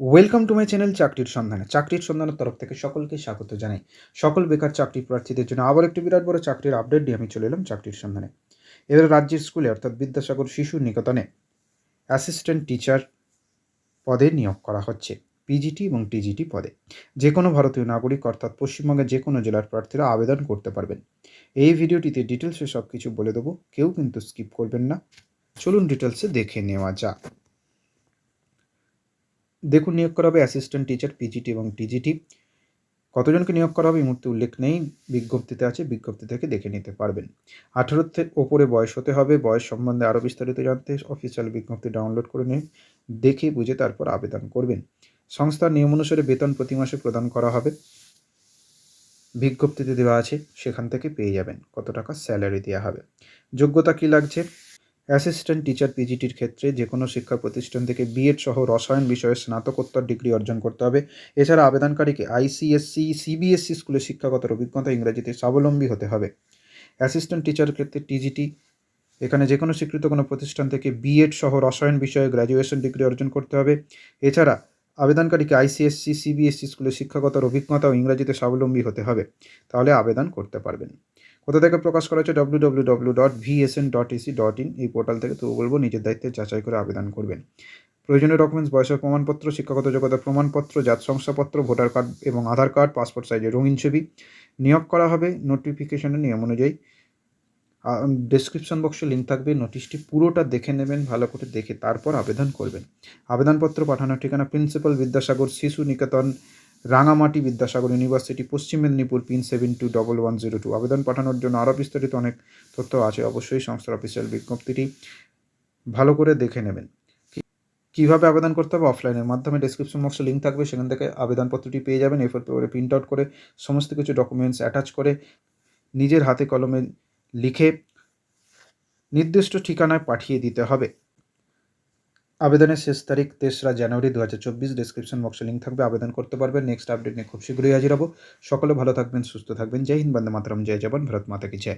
Welcome to my channel চাকরির সন্ধানে চাকরির সন্ধানের তরফ থেকে সকলকে স্বাগত জানাই। সকল বেকার চাকরি প্রার্থীদের জন্য আবার একটি বিরাট বড় চাকরির আপডেট দিয়ে আমি চলে এলাম চাকরির সন্ধানে এবার রাজ্যের স্কুলে, অর্থাৎ বিদ্যাসাগর শিশু নিকেতনে অ্যাসিস্ট্যান্ট টিচার পদে নিয়োগ করা হচ্ছে পিজিটি এবং টিজিটি পদে। যে কোনো ভারতীয় নাগরিক, অর্থাৎ পশ্চিমবঙ্গের যে কোনো জেলার প্রার্থীরা আবেদন করতে পারবেন। এই ভিডিওটিতে ডিটেলসে সব কিছু বলে দেবো, কেউ কিন্তু স্কিপ করবেন না। চলুন ডিটেলসে দেখে নেওয়া যাক। দেখুন, নিয়োগ করা হবে অ্যাসিস্ট্যান্ট টিচার পিজিটি এবং টিজিটি কতজনকে নিয়োগ করা হবে এই মুহূর্তে উল্লেখ নেই। বিজ্ঞপ্তিতে আছে, বিজ্ঞপ্তি থেকে দেখে নিতে পারবেন। আঠেরোর ওপরে বয়স হতে হবে। বয়স সম্বন্ধে আরও বিস্তারিত জানতে অফিসিয়াল বিজ্ঞপ্তি ডাউনলোড করে নিন, দেখে বুঝে তারপর আবেদন করবেন। সংস্থার নিয়ম অনুসারে বেতন প্রতি মাসে প্রদান করা হবে। বিজ্ঞপ্তিতে দেওয়া আছে, সেখান থেকে পেয়ে যাবেন। কত টাকা স্যালারি দেওয়া হবে? যোগ্যতা কী লাগছে? অ্যাসিস্ট্যান্ট টিচার পিজিটির ক্ষেত্রে যে কোনো শিক্ষা প্রতিষ্ঠান থেকে বিএড সহ রসায়ন বিষয়ে স্নাতকোত্তর ডিগ্রি অর্জন করতে হবে। এছাড়া আবেদনকারীকে আইসিএসসি, সিবিএসসি স্কুলে শিক্ষাগত অভিজ্ঞতা ইংরেজিতে স্বাবলম্বী হতে হবে। অ্যাসিস্ট্যান্ট টিচার ক্ষেত্রে টিজিটি, এখানে যে কোনো স্বীকৃত কোনো প্রতিষ্ঠান থেকে বিএড সহ রসায়ন বিষয়ে গ্র্যাজুয়েশন ডিগ্রি অর্জন করতে হবে। এছাড়া আবেদনকারীকে আইসিএসসি, সিবিএসসি স্কুলে শিক্ষাগত অভিজ্ঞতা ও ইংরেজিতে স্বাবলম্বী হতে হবে। তাহলে আবেদন করতে পারবেন। কোথা থেকে প্রকাশ করা হচ্ছে W W W dot V S N dot E C dot in এই পোর্টাল থেকে তো বলব, নিজের দায়িত্বে যাচাই করে আবেদন করবেন। প্রয়োজনীয় ডকুমেন্টস বয়সের প্রমাণপত্র, শিক্ষাগত যোগ্যতা প্রমাণপত্র, জাত শংসাপত্র, ভোটার কার্ড এবং আধার কার্ড পাসপোর্ট সাইজের রঙিন ছবি নিয়োগ করা হবে নোটিফিকেশনের নিয়ম অনুযায়ী। ডেসক্রিপশন বক্সে লিঙ্ক থাকবে নোটিশটি পুরোটা দেখে নেবেন, ভালো করে দেখে তারপর আবেদন করবেন। আবেদনপত্র পাঠানোর ঠিকানা প্রিন্সিপাল বিদ্যাসাগর শিশু নিকেতন রাঙামাটি বিদ্যাসাগর ইউনিভার্সিটি, পশ্চিম Medinipur pin seven two double one zero two. আবেদন পাঠানোর জন্য আরও বিস্তারিত অনেক তথ্য আছে, অবশ্যই সংস্থার অফিসিয়াল বিজ্ঞপ্তিটি ভালো করে দেখে নেবেন। কীভাবে আবেদন করতে হবে? অফলাইনের মাধ্যমে ডেসক্রিপশন বক্সে লিঙ্ক থাকবে, সেখান থেকে আবেদনপত্রটি পেয়ে যাবেন। এরপর পেপারে প্রিন্ট আউট করে সমস্ত কিছু ডকুমেন্টস অ্যাটাচ করে নিজের হাতে কলমে লিখে নির্দিষ্ট ঠিকানায় পাঠিয়ে দিতে হবে। আবেদনের শেষ তারিখ তেসরা জানুয়ারি দু হাজার চব্বিশ ডিসক্রিপশন বক্সে লিঙ্ক থাকবে। আবেদন করতে পারবেন। নেক্সট আপডেট নিয়ে খুব শীঘ্রই হাজির হব। সকলে ভালো থাকবেন, সুস্থ থাকবেন। জয় হিন্দ, বন্দে মাতরম। জয় জবান ভারত মাতা কি জয়।